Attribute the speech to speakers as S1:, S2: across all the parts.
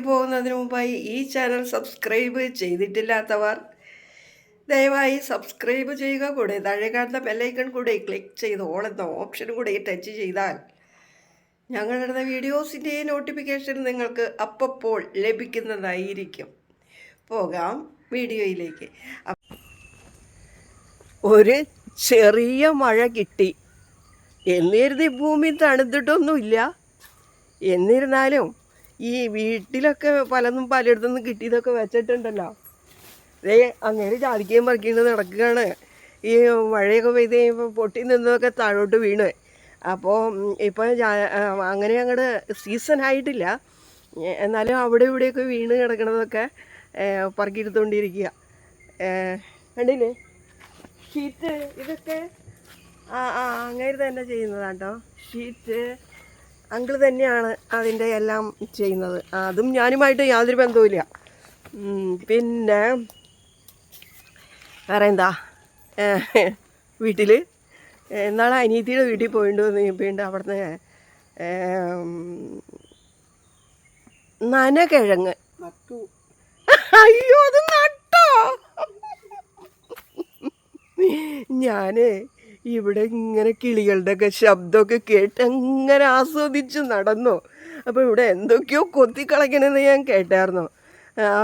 S1: പോകുന്നതിന് മുമ്പായി ഈ ചാനൽ സബ്സ്ക്രൈബ് ചെയ്തിട്ടില്ലാത്തവർ ദയവായി സബ്സ്ക്രൈബ് ചെയ്യുക. കൂടെ താഴെ കാണുന്ന ബെല്ലൈക്കൺ കൂടെ ക്ലിക്ക് ചെയ്ത് ഓൾ എന്ന ഓപ്ഷൻ കൂടെ ടച്ച് ചെയ്താൽ ഞങ്ങളുടെ വീഡിയോസിന്റെ നോട്ടിഫിക്കേഷൻ നിങ്ങൾക്ക് അപ്പപ്പോൾ ലഭിക്കുന്നതായിരിക്കും. പോകാം വീഡിയോയിലേക്ക്. ഒരു ചെറിയ മഴ കിട്ടി. എന്നിരുന്ന് ഭൂമി തണുത്തിട്ടൊന്നുമില്ല. എന്നിരുന്നാലും ഈ വീട്ടിലൊക്കെ പലതും പലയിടത്തുനിന്ന് കിട്ടിയതൊക്കെ വെച്ചിട്ടുണ്ടല്ലോ. ദേ അങ്ങനെ ജാതിക്കയും പറിക്കുന്നത് നടക്കുകയാണ്. ഈ മഴയൊക്കെ പെയ്ത് കഴിയുമ്പോൾ പൊട്ടി നിന്നതൊക്കെ താഴോട്ട് വീണ്. അപ്പോൾ ഇപ്പോൾ അങ്ങനെ അങ്ങോട്ട് സീസൺ ആയിട്ടില്ല. എന്നാലും അവിടെ ഇവിടെയൊക്കെ വീണ് കിടക്കണതൊക്കെ പറക്കിയെടുത്തുകൊണ്ടിരിക്കുക കണ്ടില്ലേ? ഷീറ്റ് ഇതൊക്കെ ആ ആ അങ്ങനെ തന്നെ ചെയ്യുന്നതാണ് കേട്ടോ ഷീറ്റ് അങ്കിൾ തന്നെയാണ് അതിന്റെ എല്ലാം ചെയ്യുന്നത്. അതും ഞാനുമായിട്ട് യാതൊരു ബന്ധവുമില്ല. പിന്നെ വേറെ എന്താ? വീട്ടിൽ എന്നാളെ അനിയത്തിയുടെ വീട്ടിൽ പോയിട്ട് വന്ന് വീണ്ടും അവിടുന്ന് നനകിഴങ്ങ്. അയ്യോ അത് നട്ടോ? ഞാൻ ഇവിടെ ഇങ്ങനെ കിളികളുടെയൊക്കെ ശബ്ദമൊക്കെ കേട്ട് അങ്ങനെ ആസ്വദിച്ച് നടന്നു? അപ്പോൾ ഇവിടെ എന്തൊക്കെയോ കൊത്തിക്കളയ്ക്കണമെന്ന് ഞാൻ കേട്ടായിരുന്നു.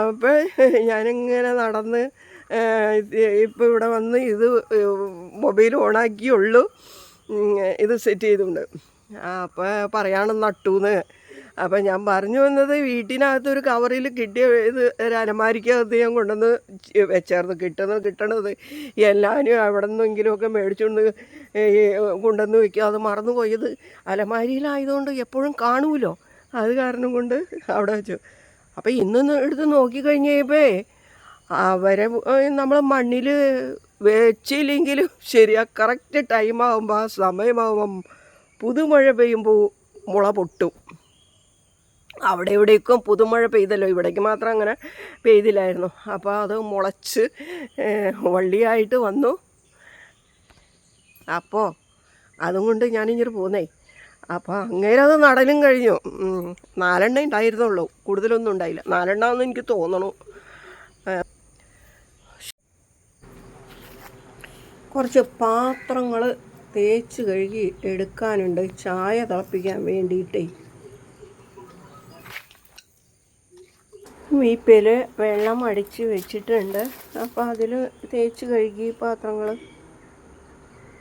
S1: അപ്പോൾ ഞാനിങ്ങനെ നടന്ന് ഇപ്പോൾ ഇവിടെ വന്ന് ഇത് മൊബൈൽ ഓണാക്കിയുള്ളൂ. ഇത് സെറ്റ് ചെയ്തിട്ടുണ്ട് അപ്പോൾ പറയാണ് നട്ടൂന്ന്. അപ്പം ഞാൻ പറഞ്ഞു വന്നത് വീട്ടിനകത്ത് ഒരു കവറിൽ കിട്ടിയ ഇത് ഒരു അലമാരിക്കകത്ത് ഞാൻ കൊണ്ടുവന്ന് വെച്ചായിരുന്നു കിട്ടുന്നത് കിട്ടണത് എല്ലാവരും അവിടെ നിന്നെങ്കിലുമൊക്കെ മേടിച്ചുകൊണ്ട് കൊണ്ടുവന്ന് വയ്ക്കുക അത് മറന്നു പോയത് അലമാരിയിലായതുകൊണ്ട് എപ്പോഴും കാണുമല്ലോ അത് കാരണം കൊണ്ട് അവിടെ വെച്ചു. അപ്പോൾ ഇന്ന് എടുത്ത് നോക്കിക്കഴിഞ്ഞപ്പോൾ അവരെ നമ്മൾ മണ്ണിൽ വെച്ചില്ലെങ്കിലും ശരിയാ കറക്റ്റ് ടൈമാകുമ്പോൾ ആ സമയമാകുമ്പം പുതുമഴ പെയ്യുമ്പോൾ മുള പൊട്ടും. അവിടെ ഇവിടേക്കും പുതുമഴ പെയ്തല്ലോ. ഇവിടേക്ക് മാത്രം അങ്ങനെ പെയ്തില്ലായിരുന്നു. അപ്പോൾ അത് മുളച്ച് വള്ളിയായിട്ട് വന്നു. അപ്പോൾ അതും കൊണ്ട് ഞാനിങ്ങനെ പോന്നേ. അപ്പോൾ അങ്ങനെ അത് നടലും കഴിഞ്ഞു. നാലെണ്ണ ഉണ്ടായിരുന്നുള്ളൂ. കൂടുതലൊന്നും ഉണ്ടായില്ല. നാലെണ്ണ എനിക്ക് തോന്നണു. കുറച്ച് പാത്രങ്ങൾ തേച്ച് കഴുകി എടുക്കാനുണ്ട്. ചായ തിളപ്പിക്കാൻ വേണ്ടിയിട്ടേ. വീപ്പിൽ വെള്ളം അടിച്ച് വെച്ചിട്ടുണ്ട്. അപ്പോൾ അതിൽ തേച്ച് കഴുകി പാത്രങ്ങൾ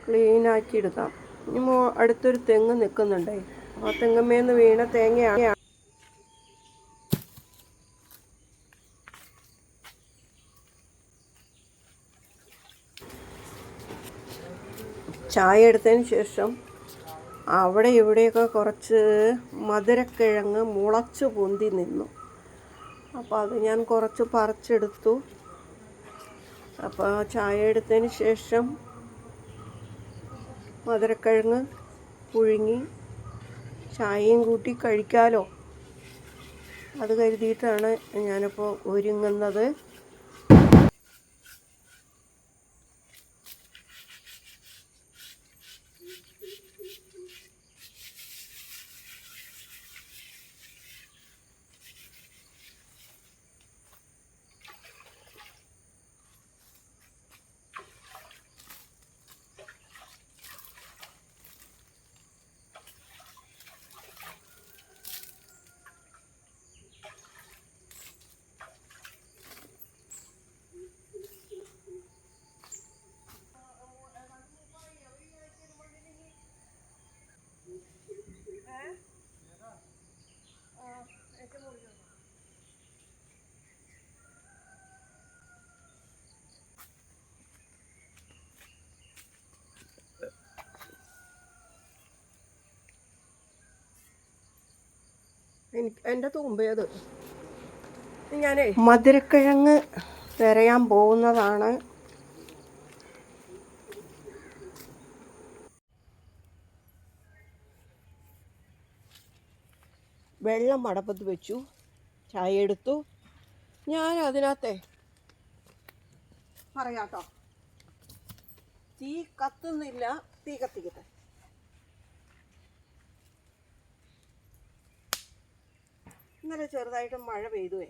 S1: ക്ലീനാക്കി എടുക്കാം. ഇനി മോ അടുത്തൊരു തെങ്ങ് നിൽക്കുന്നുണ്ടേ ആ തെങ്ങമ്മേന്ന് വീണ തേങ്ങയാണ്. ചായ എടുത്തതിന് ശേഷം അവിടെ ഇവിടെയൊക്കെ കുറച്ച് മധുരക്കിഴങ്ങ് മുളച്ച് പൊന്തി നിന്നു. അപ്പോൾ അത് ഞാൻ കുറച്ച് പറിച്ചെടുത്തു. അപ്പോൾ ചായ എടുത്തതിന് ശേഷം മധുരക്കിഴങ്ങ് പുഴുങ്ങി ചായയും കൂട്ടി കഴിക്കാലോ. അത് കരുതിയിട്ടാണ് ഞാനിപ്പോൾ ഒരുങ്ങുന്നത്. എനിക്ക് എന്റെ തുമ്പേത് ഞാനേ മധുരക്കിഴങ്ങ് തിരയാൻ പോകുന്നതാണ്. വെള്ളം അടപ്പത്ത് വെച്ചു. ചായ എടുത്തു. ഞാൻ അതിനകത്തെ പറയാട്ടോ. തീ കത്തുന്നില്ല. തീ കത്തിക്കട്ടെ. ഇന്നലെ ചെറുതായിട്ട് മഴ പെയ്തുവേ.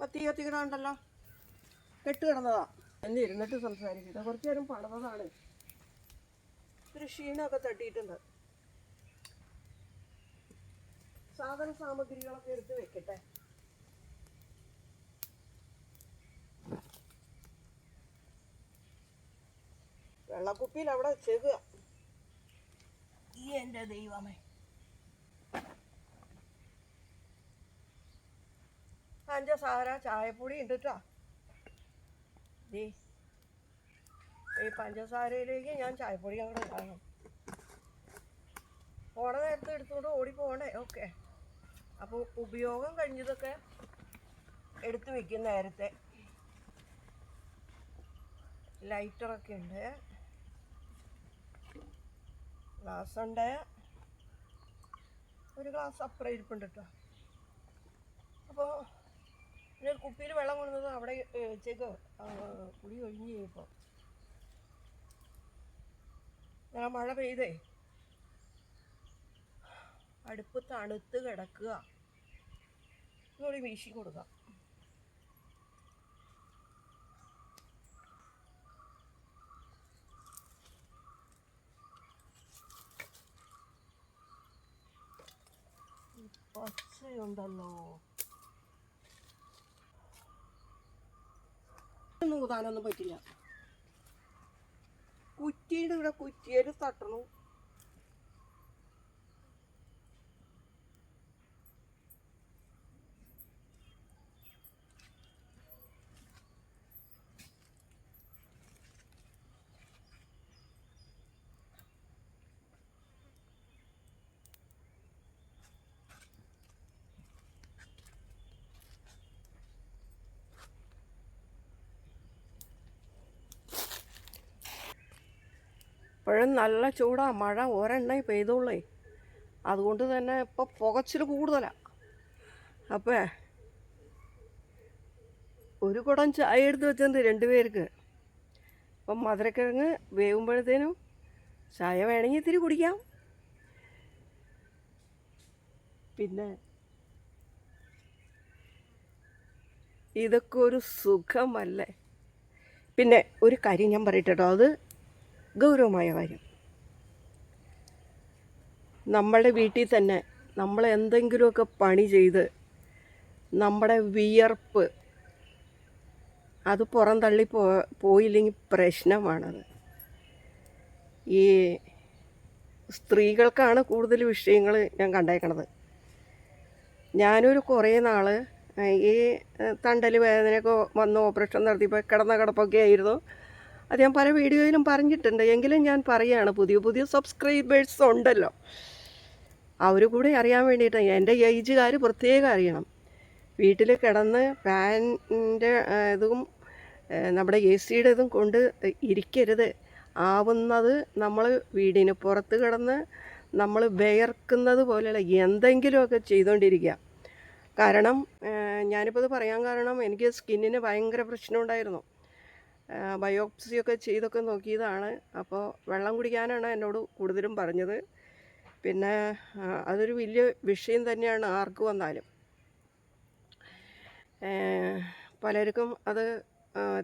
S1: പത്തി തീ കത്തിക്കണുണ്ടല്ലോ കെട്ട് കിടന്നതാ. എന്ന് ഇരുന്നിട്ട് സംസാരിക്കുക കുറച്ചു നേരം പണിതതാണ് ഒരു ക്ഷീണമൊക്കെ തട്ടിയിട്ടുണ്ട്. സാധന സാമഗ്രികളൊക്കെ എടുത്ത് വെക്കട്ടെ. വെള്ളക്കുപ്പിയിൽ അവിടെ ചെകുക. ഈ എന്റെ ദൈവമേ പഞ്ചസാര ചായപ്പൊടി ഉണ്ട് കേട്ടോ ദേ ഈ പഞ്ചസാരയിലേക്ക് ഞാൻ ചായപ്പൊടി അങ്ങോട്ട് കാണും പോണ നേരത്തെ എടുത്തുകൊണ്ട് ഓടി പോകണ്ടേ? ഓക്കെ. അപ്പോൾ ഉപയോഗം കഴിഞ്ഞതൊക്കെ എടുത്തു വെക്കും നേരത്തെ. ലൈറ്ററൊക്കെ ഉണ്ട്. ഗ്ലാസ് ഉണ്ട്? ഒരു ഗ്ലാസ് അപ്പുറം ഇരിപ്പുണ്ട് കേട്ടോ അപ്പോൾ പിന്നെ കുപ്പിയിൽ വെള്ളം കൊണ്ടുവന്നത് അവിടെ വെച്ചേക്ക് കുടി ഒഴിഞ്ഞ് കഴിയുമ്പോൾ ഞാൻ മഴ പെയ്തേ. അടുപ്പ് തണുത്ത് കിടക്കുക. ഇതോടെ വീശി കൊടുക്കാം ഈ പച്ചയുണ്ടല്ലോ ഒന്നും ഊതാനൊന്നും പറ്റില്ല. കുറ്റിയുടെ ഇവിടെ കുറ്റിയിൽ തട്ടണു. ഇപ്പോഴും നല്ല ചൂടാണ് മഴ ഒരെണ്ണേ പെയ്തുള്ളേ. അതുകൊണ്ട് തന്നെ ഇപ്പോൾ പുകച്ചിൽ കൂടുതലാണ് അപ്പേ ഒരു കുടം ചായ എടുത്ത് വെച്ചിട്ടുണ്ട് രണ്ട് പേർക്ക്? അപ്പം മധുരക്കിഴങ്ങ് വേവുമ്പോഴത്തേനും ചായ വേണമെങ്കിൽ ഇത്തിരി കുടിക്കാം. പിന്നെ ഇതൊക്കെ ഒരു സുഖമല്ലേ? പിന്നെ ഒരു കാര്യം ഞാൻ പറയട്ടോ അത് ഗൗരവമായ കാര്യം. നമ്മളുടെ വീട്ടിൽ തന്നെ നമ്മൾ എന്തെങ്കിലുമൊക്കെ പണി ചെയ്ത് നമ്മുടെ വിയർപ്പ് അത് പുറം തള്ളി പോ പോയില്ലെങ്കിൽ പ്രശ്നമാണത്. ഈ സ്ത്രീകൾക്കാണ് കൂടുതൽ വിഷയങ്ങൾ ഞാൻ കണ്ടേക്കണത്. ഞാനൊരു കുറേ നാൾ ഈ തണ്ടൽ വേദനയൊക്കെ വന്ന് ഓപ്പറേഷൻ നടത്തിയപ്പോൾ കിടന്ന കിടപ്പൊക്കെ ആയിരുന്നു. അത് ഞാൻ പല വീഡിയോയിലും പറഞ്ഞിട്ടുണ്ട്. എങ്കിലും ഞാൻ പറയുകയാണ് പുതിയ പുതിയ സബ്സ്ക്രൈബേഴ്സ് ഉണ്ടല്ലോ. അവർ കൂടെ അറിയാൻ വേണ്ടിയിട്ട് എന്റെ ഏജുകാർ പ്രത്യേകം അറിയണം. വീട്ടിൽ കിടന്ന് ഫാനിന്റെ ഇതും നമ്മുടെ എ സിയുടെ ഇതും കൊണ്ട് ഇരിക്കരുത്. ആവുന്നത് നമ്മൾ വീടിന് പുറത്ത് കിടന്ന് നമ്മൾ വിയർക്കുന്നത് പോലെയുള്ള എന്തെങ്കിലുമൊക്കെ ചെയ്തുകൊണ്ടിരിക്കുക കാരണം ഞാനിപ്പോൾ ഇത് പറയാൻ കാരണം എനിക്ക് സ്കിന്നിന് ഭയങ്കര പ്രശ്നമുണ്ടായിരുന്നു ബയോപ്സിയൊക്കെ ചെയ്തൊക്കെ നോക്കിയതാണ്. അപ്പോൾ വെള്ളം കുടിക്കാനാണ് എന്നോട് കൂടുതലും പറഞ്ഞത്. പിന്നെ അതൊരു വലിയ വിഷയം തന്നെയാണ് ആർക്ക് വന്നാലും. പലർക്കും അത്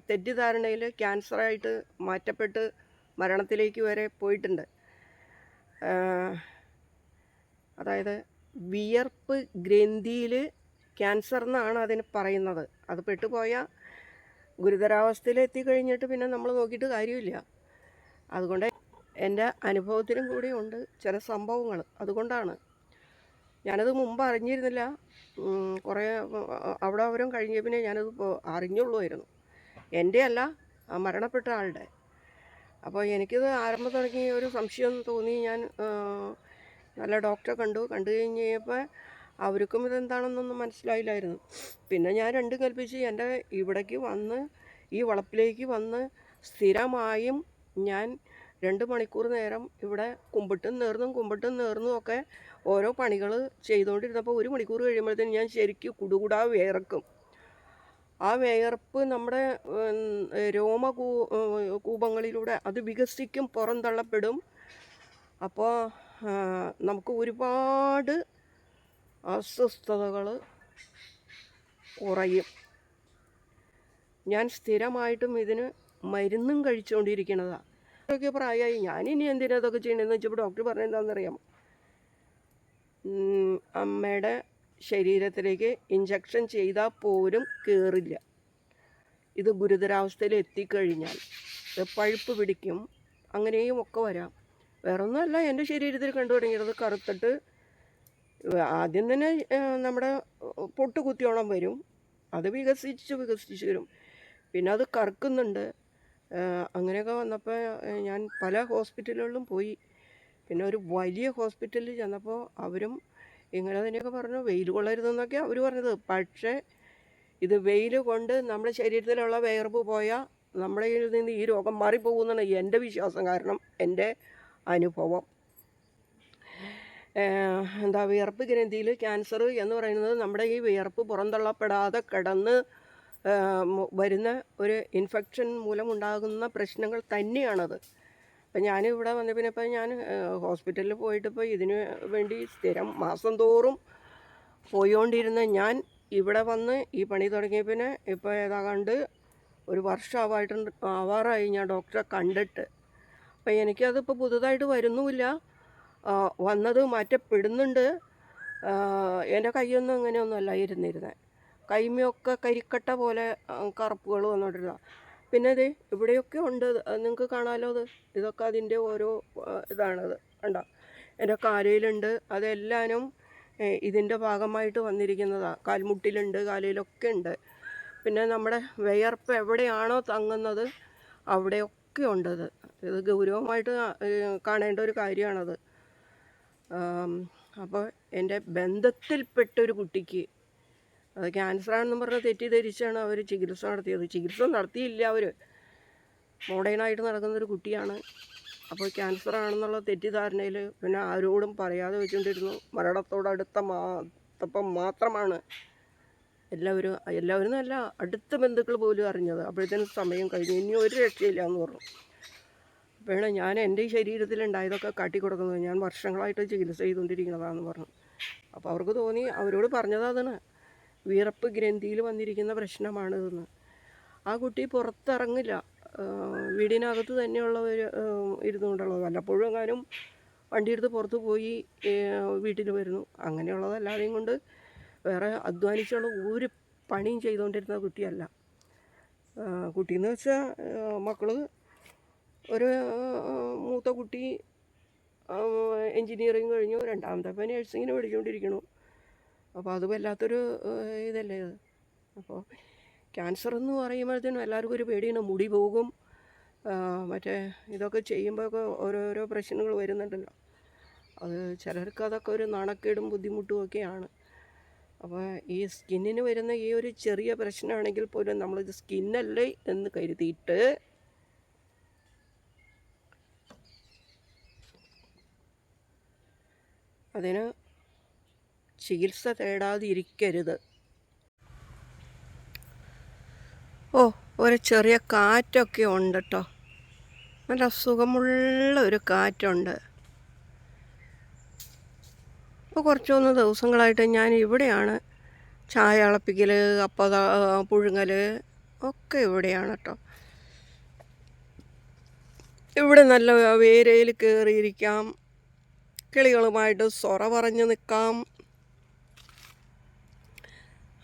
S1: തെറ്റിദ്ധാരണയിൽ ക്യാൻസറായിട്ട് മാറ്റപ്പെട്ട് മരണത്തിലേക്ക് വരെ പോയിട്ടുണ്ട്. അതായത് വിയർപ്പ് ഗ്രന്ഥിയിൽ ക്യാൻസർ എന്നാണ് അതിന് പറയുന്നത്. അത് പെട്ടുപോയ ഗുരുതരാവസ്ഥയിൽ എത്തിക്കഴിഞ്ഞിട്ട് പിന്നെ നമ്മൾ നോക്കിയിട്ട് കാര്യമില്ല. അതുകൊണ്ട് എന്റെ അനുഭവത്തിലും കൂടി ഉണ്ട് ചില സംഭവങ്ങൾ അതുകൊണ്ടാണ്. ഞാനത് മുമ്പ് അറിഞ്ഞിരുന്നില്ല. കുറേ അവിടെ അവരും കഴിഞ്ഞ പിന്നെ ഞാനത് അറിഞ്ഞുള്ളുമായിരുന്നു എന്റെ അല്ല മരണപ്പെട്ട ആളുടെ. അപ്പോൾ എനിക്കിത് ആരംഭം തുടങ്ങി ഒരു സംശയം തോന്നി. ഞാൻ നല്ല ഡോക്ടറെ കണ്ടു. കണ്ടു കഴിഞ്ഞ് കഴിഞ്ഞപ്പോൾ അവർക്കും ഇതെന്താണെന്നൊന്നും മനസ്സിലായില്ലായിരുന്നു. പിന്നെ ഞാൻ രണ്ടും കൽപ്പിച്ച് എന്റെ ഇവിടേക്ക് വന്ന് ഈ വളപ്പിലേക്ക് വന്ന് സ്ഥിരമായും ഞാൻ രണ്ട് മണിക്കൂർ നേരം ഇവിടെ കുമ്പിട്ടും നേർന്നും കുമ്പിട്ടും നേർന്നും ഒക്കെ ഓരോ പണികൾ ചെയ്തുകൊണ്ടിരുന്നപ്പോൾ ഒരു മണിക്കൂർ കഴിയുമ്പോഴത്തേനും ഞാൻ ശരിക്കും കുടുകുടാ വിയർക്കും. ആ വിയർപ്പ് നമ്മുടെ രോമ കൂപങ്ങളിലൂടെ അത് വികസിക്കും പുറന്തള്ളപ്പെടും. അപ്പോൾ നമുക്ക് ഒരുപാട് അസ്വസ്ഥതകൾ കുറയും. ഞാൻ സ്ഥിരമായിട്ടും ഇതിന് മരുന്നും കഴിച്ചുകൊണ്ടിരിക്കുന്നതാണ് ഇതൊക്കെ പ്രായമായി ഞാനിനി എന്തിനാ ഇതൊക്കെ ചെയ്യണമെന്ന് വെച്ചപ്പോൾ ഡോക്ടർ പറഞ്ഞെന്താണെന്നറിയാമോ ഉം, അമ്മയുടെ ശരീരത്തിലേക്ക് ഇഞ്ചക്ഷൻ ചെയ്താൽ പോലും കയറില്ല ഇത് ഗുരുതരാവസ്ഥയിൽ എത്തിക്കഴിഞ്ഞാൽ പഴുപ്പ് പിടിക്കും. അങ്ങനെയും ഒക്കെ വരാം. വേറൊന്നുമല്ല എന്റെ ശരീരത്തിൽ കണ്ടു തുടങ്ങിയത്. കറുത്തിട്ട് ആദ്യം തന്നെ നമ്മുടെ പൊട്ട് കുത്തിയോളം വരും. അത് വികസിച്ച് വികസിച്ച് വരും. പിന്നെ അത് കറക്കുന്നുണ്ട്. അങ്ങനെയൊക്കെ വന്നപ്പോൾ ഞാൻ പല ഹോസ്പിറ്റലുകളിലും പോയി. പിന്നെ ഒരു വലിയ ഹോസ്പിറ്റലിൽ ചെന്നപ്പോൾ അവരും ഇങ്ങനെ തന്നെയൊക്കെ പറഞ്ഞു വെയിൽ കൊള്ളരുതെന്നൊക്കെ അവർ പറഞ്ഞത്. പക്ഷേ ഇത് വെയിൽ കൊണ്ട് നമ്മുടെ ശരീരത്തിലുള്ള വയർപ്പ് പോയാൽ നമ്മുടെ നിന്ന് ഈ രോഗം മാറിപ്പോകുമെന്നാണ് എന്റെ വിശ്വാസം കാരണം എന്റെ അനുഭവം. എന്താ വിയർപ്പ് ഗ്രന്ഥിയിൽ ക്യാൻസർ എന്ന് പറയുന്നത് നമ്മുടെ ഈ വിയർപ്പ് പുറന്തള്ളപ്പെടാതെ കിടന്ന് വരുന്ന ഒരു ഇൻഫെക്ഷൻ മൂലമുണ്ടാകുന്ന പ്രശ്നങ്ങൾ തന്നെയാണത്. അപ്പം ഞാനിവിടെ വന്ന പിന്നെ ഇപ്പം ഞാൻ ഹോസ്പിറ്റലിൽ പോയിട്ട് ഇപ്പോൾ ഇതിന് വേണ്ടി സ്ഥിരം മാസം തോറും പോയിക്കൊണ്ടിരുന്ന ഞാൻ ഇവിടെ വന്ന് ഈ പണി തുടങ്ങിയ പിന്നെ ഇപ്പോൾ ഏതാണ്ട് ഒരു വർഷമാവായിട്ടുണ്ട് ആവാറായി ഞാൻ ഡോക്ടറെ കണ്ടിട്ട്. അപ്പം എനിക്കതിപ്പോൾ പുതുതായിട്ട് വരുന്നുമില്ല. വന്നത് മാറ്റപ്പെടുന്നുണ്ട്. എന്റെ കൈയൊന്നും അങ്ങനെയൊന്നും അല്ല ഇരുന്നിരുന്നത് കൈമയൊക്കെ കരിക്കട്ട പോലെ കറുപ്പുകൾ വന്നിട്ടില്ല പിന്നെ ഇത് ഇവിടെയൊക്കെ ഉണ്ട്. നിങ്ങൾക്ക് കാണാമല്ലോ അത്? ഇതൊക്കെ അതിന്റെ ഓരോ ഇതാണത്. കണ്ടോ? എന്റെ കാലയിലുണ്ട്. അതെല്ലാനും ഇതിന്റെ ഭാഗമായിട്ട് വന്നിരിക്കുന്നതാണ് കാൽമുട്ടിലുണ്ട് കാലയിലൊക്കെ ഉണ്ട്. പിന്നെ നമ്മുടെ വിയർപ്പ് എവിടെയാണോ തങ്ങുന്നത് അവിടെയൊക്കെ ഉണ്ടത്. ഇത് ഗൗരവമായിട്ട് കാണേണ്ട ഒരു കാര്യമാണത്. അപ്പോൾ എന്റെ ബന്ധത്തിൽപ്പെട്ട ഒരു കുട്ടിക്ക് അത് ക്യാൻസറാണെന്നും പറഞ്ഞ് തെറ്റിദ്ധരിച്ചാണ് അവർ ചികിത്സ നടത്തിയത്. ചികിത്സ നടത്തിയില്ല അവർ മോഡേണായിട്ട് നടക്കുന്ന ഒരു കുട്ടിയാണ്. അപ്പോൾ ക്യാൻസർ ആണെന്നുള്ള തെറ്റിദ്ധാരണയിൽ പിന്നെ ആരോടും പറയാതെ വെച്ചുകൊണ്ടിരുന്നു മരണത്തോടടുത്ത മാത്തപ്പം മാത്രമാണ് എല്ലാവരും എല്ലാവരും നല്ല അടുത്ത ബന്ധുക്കൾ പോലും അറിഞ്ഞത്. അപ്പോഴത്തേനും സമയം കഴിഞ്ഞു. ഇനി ഒരു രക്ഷയില്ല എന്ന് പറഞ്ഞു. അപ്പോഴാണ് ഞാൻ എന്റെ ഈ ശരീരത്തിലുണ്ടായതൊക്കെ കാട്ടിക്കൊടുക്കുന്നത്. ഞാൻ വർഷങ്ങളായിട്ട് ചികിത്സ ചെയ്തുകൊണ്ടിരിക്കുന്നതാണെന്ന് പറഞ്ഞു. അപ്പോൾ അവർക്ക് തോന്നി അവരോട് പറഞ്ഞതാണ് വിയർപ്പ് ഗ്രന്ഥിയിൽ വന്നിരിക്കുന്ന പ്രശ്നമാണിതെന്ന് ആ കുട്ടി പുറത്തിറങ്ങില്ല. വീടിനകത്ത് തന്നെയുള്ള ഒരു ഇരുന്നുകൊണ്ടുള്ളത്. വല്ലപ്പോഴും എങ്ങാനും വണ്ടിയെടുത്ത് പുറത്ത് പോയി വീട്ടിൽ വരുന്നു. അങ്ങനെയുള്ളതല്ലാതെയും കൊണ്ട് വേറെ അധ്വാനിച്ചുള്ള ഒരു പണിയും ചെയ്തുകൊണ്ടിരുന്ന കുട്ടിയല്ല. കുട്ടിയെന്ന് വെച്ചാൽ മക്കൾ ഒരു മൂത്ത കുട്ടി എൻജിനീയറിങ് കഴിഞ്ഞു രണ്ടാമത്തെ അപ്പം നേഴ്സിങ്ങിന് പഠിച്ചുകൊണ്ടിരിക്കണു അപ്പോൾ അത് വല്ലാത്തൊരു ഇതല്ലേ ഇത് അപ്പോൾ ക്യാൻസർ എന്ന് പറയുമ്പോഴത്തേനും എല്ലാവർക്കും ഒരു പേടിയാണ് മുടി പോകും മറ്റേ ഇതൊക്കെ ചെയ്യുമ്പോഴൊക്കെ ഓരോരോ പ്രശ്നങ്ങൾ വരുന്നുണ്ടല്ലോ. അത് ചിലർക്ക് അതൊക്കെ ഒരു നാണക്കേടും ബുദ്ധിമുട്ടും ഒക്കെയാണ്. അപ്പോൾ ഈ സ്കിന്നിന് വരുന്ന ഈ ഒരു ചെറിയ പ്രശ്നമാണെങ്കിൽ പോലും നമ്മളിത് സ്കിന്നല്ലേ എന്ന് കരുതിയിട്ട് അതിന് ചികിത്സ തേടാതിരിക്കരുത്. ഓ ഒരു ചെറിയ കാറ്റൊക്കെ ഉണ്ട് കേട്ടോ നല്ല സുഖമുള്ള ഒരു കാറ്റുണ്ട്. ഇപ്പോൾ കുറച്ച് മൂന്ന് ദിവസങ്ങളായിട്ട് ഞാൻ ഇവിടെയാണ്. ചായ അളപ്പിക്കൽ അപ്പ ത- പുഴുങ്ങൽ ഒക്കെ ഇവിടെയാണ് കേട്ടോ ഇവിടെ നല്ല വേരയിൽ കയറിയിരിക്കാം കിളികളുമായിട്ട് സൊറ പറഞ്ഞ് നിൽക്കാം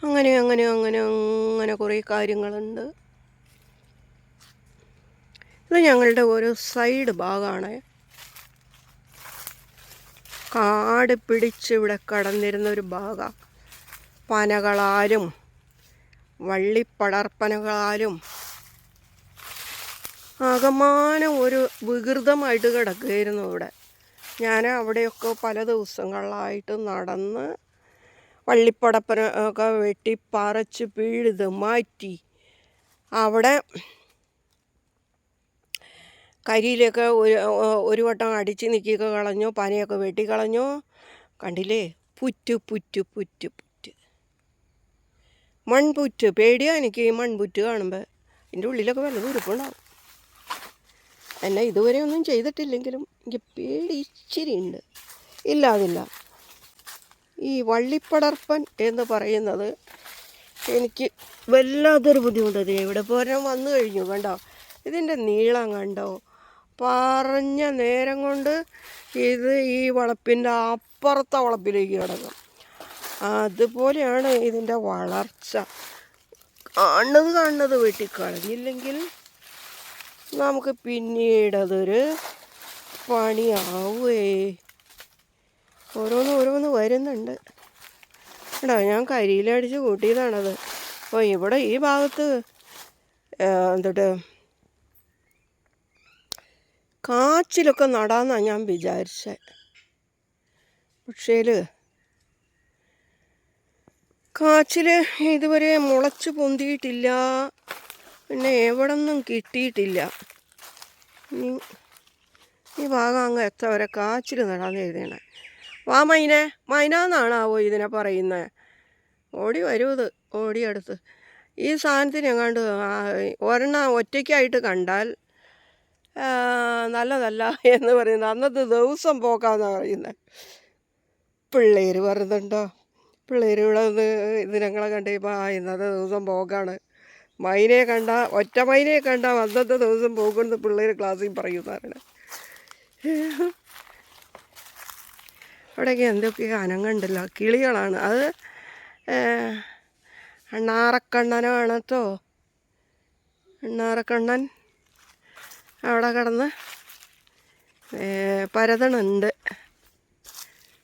S1: അങ്ങനെ അങ്ങനെ അങ്ങനെ അങ്ങനെ കുറേ കാര്യങ്ങളുണ്ട്. ഇത് ഞങ്ങളുടെ ഒരു സൈഡ് ഭാഗമാണ്. കാട് പിടിച്ച് ഇവിടെ കടന്നിരുന്ന ഒരു ഭാഗം. പനകളാലും വള്ളിപ്പടർപ്പനകളാലും ആകമാനം ഒരു വികൃതമായിട്ട് കിടക്കുകയായിരുന്നു ഇവിടെ. ഞാൻ അവിടെയൊക്കെ പല ദിവസങ്ങളിലായിട്ട് നടന്ന് വള്ളിപ്പടപ്പന ഒക്കെ വെട്ടി പറിച്ച് പിഴുത് മാറ്റി. അവിടെ കരിയിലൊക്കെ ഒരു ഒരു വട്ടം അടിച്ച് നിൽക്കിയൊക്കെ കളഞ്ഞു പനയൊക്കെ വെട്ടിക്കളഞ്ഞു കണ്ടില്ലേ? പുറ്റ് പുറ്റ് പുറ്റ് പുറ്റ്. മൺപുറ്റ്. പേടിയാ എനിക്ക് ഈ മൺപുറ്റ് കാണുമ്പോൾ എന്റെ ഉള്ളിലൊക്കെ വല്ലതും ഉരുപ്പുണ്ടാവും എന്നെ ഇതുവരെ ഒന്നും ചെയ്തിട്ടില്ലെങ്കിലും എനിക്ക് പേടി ഇച്ചിരി ഉണ്ട് ഇല്ല അതില്ല ഈ വള്ളിപ്പടർപ്പൻ എന്ന് പറയുന്നത് എനിക്ക് വല്ലാത്തൊരു ബുദ്ധിമുട്ട് എവിടെ പോരാൻ വന്നു കഴിഞ്ഞു കണ്ടോ? ഇതിന്റെ നീളം കണ്ടോ? പറഞ്ഞ നേരം കൊണ്ട് ഇത് ഈ വളപ്പിന്റെ അപ്പുറത്തെ വളപ്പിലേക്ക് കിടക്കും. അതുപോലെയാണ് ഇതിന്റെ വളർച്ച. കാണുന്നത് കാണുന്നത് വെട്ടിക്കളഞ്ഞില്ലെങ്കിൽ നമുക്ക് പിന്നീട് അതൊരു പണിയാവേ. ഓരോന്ന് ഓരോന്ന് വരുന്നുണ്ട്. എടാ ഞാൻ കരിയിലടിച്ച് കൂട്ടിയതാണത്. അപ്പോൾ ഇവിടെ ഈ ഭാഗത്ത് എന്തിട്ട് കാച്ചിലൊക്കെ നടാന്നാണ് ഞാൻ വിചാരിച്ചത് പക്ഷേൽ കാച്ചിൽ ഇതുവരെ മുളച്ച് പൊന്തിയിട്ടില്ല. പിന്നെ എവിടെ നിന്നും കിട്ടിയിട്ടില്ല ഈ ഭാഗം അങ്ങ് എത്ര വരെ കാച്ചിൽ നടാന്ന് എഴുതണേ വാ മൈനെ മൈനാന്നാണാവോ ഇതിനെ പറയുന്നത് ഓടി വരൂത് ഓടിയെടുത്ത് ഈ സാധനത്തിന് എങ്ങാണ്ട് ഒരെണ്ണം ഒറ്റയ്ക്കായിട്ട് കണ്ടാൽ നല്ലതല്ല എന്ന് പറയുന്നത്. അന്നത്തെ ദിവസം പോക്കാന്നാണ് പറയുന്നത് പിള്ളേർ പറയുന്നുണ്ടോ പിള്ളേർ ഇവിടെ വന്ന് ഇത് ഞങ്ങളെ കണ്ട് കഴിയുമ്പോൾ ഇന്നത്തെ ദിവസം പോക്കാണ്. മൈനയെ കണ്ട ഒറ്റ മൈനയെ കണ്ട അന്നത്തെ ദിവസം പോകുന്നത് പിള്ളേർ ക്ലാസ്സിൽ പറയുന്നതാണ് അവിടെയൊക്കെ എന്തൊക്കെ അനങ്ങണ്ടല്ലോ. കിളികളാണ്. അത് അണ്ണാറക്കണ്ണനാണത്തോ? അണ്ണാറക്കണ്ണൻ അവിടെ കിടന്ന് പരതണുണ്ട്.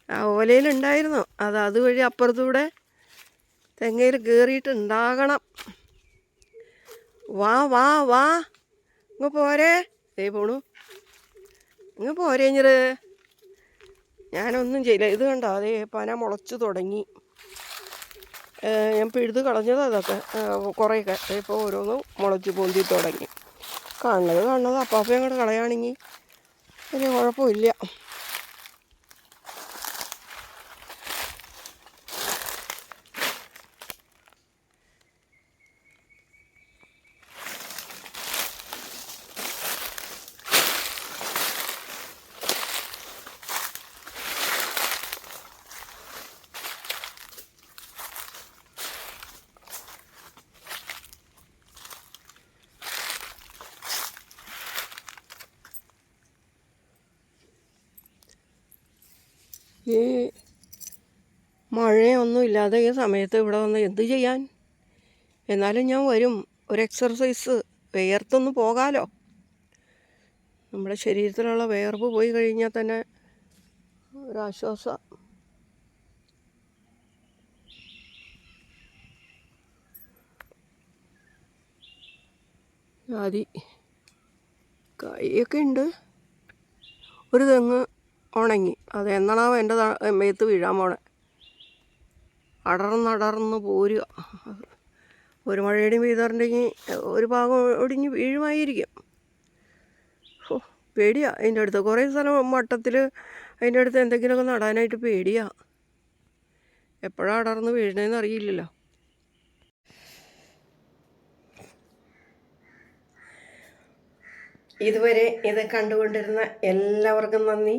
S1: ആ ഓലയിലുണ്ടായിരുന്നു. അത് അതുവഴി അപ്പുറത്തൂടെ തെങ്ങയിൽ കയറിയിട്ടുണ്ടാകണം വാ വാ വാ. ഇങ്ങ് പോരെ. ദേ പോണു. ഇങ്ങ് പോരെ ഇഞ്ഞിറ് ഞാനൊന്നും ചെയ്യില്ല. ഇത് കണ്ടോ? അതേ പന മുളച്ചു തുടങ്ങി. ഞാൻ പിഴുത് കളഞ്ഞത് അതൊക്കെ കുറേയൊക്കെ. ഇപ്പോൾ ഓരോന്നും മുളച്ച് പൊന്തി തുടങ്ങി. കാണുന്നത് കാണുന്നത് അപ്പാപ്പയും കൂടെ കളയാണെങ്കിൽ വലിയ കുഴപ്പമില്ല. ഈ മഴയൊന്നും ഇല്ലാതെ ഈ സമയത്ത് ഇവിടെ വന്ന് എന്ത് ചെയ്യാൻ? എന്നാലും ഞാൻ വരും. ഒരു എക്സർസൈസ് വേർത്തൊന്ന് പോകാലോ. നമ്മുടെ ശരീരത്തിലുള്ള വേർപ്പ് പോയി കഴിഞ്ഞാൽ തന്നെ ഒരാശ്വാസം ജാതി കായൊക്കെ ഉണ്ട്. ഒരു തെങ്ങ് ഉണങ്ങി. അത് എന്നാണാവോ എന്റെ മേത്ത് വീഴാൻ പോണെ. അടർന്നടർന്ന് പോരുക ഒരു മഴയുടെ പെയ്താറുണ്ടെങ്കിൽ ഒരു ഭാഗം ഒടിഞ്ഞ് വീഴുമായിരിക്കും. ഓ പേടിയാ അതിന്റെ അടുത്ത്. കുറേ സ്ഥലം വട്ടത്തിൽ അതിന്റെ അടുത്ത് എന്തെങ്കിലുമൊക്കെ നടാനായിട്ട് പേടിയാ. എപ്പോഴാണ് അടർന്ന് വീഴണേന്ന് അറിയില്ലല്ലോ. ഇതുവരെ ഇത് കണ്ടുകൊണ്ടിരുന്ന എല്ലാവർക്കും നന്ദി.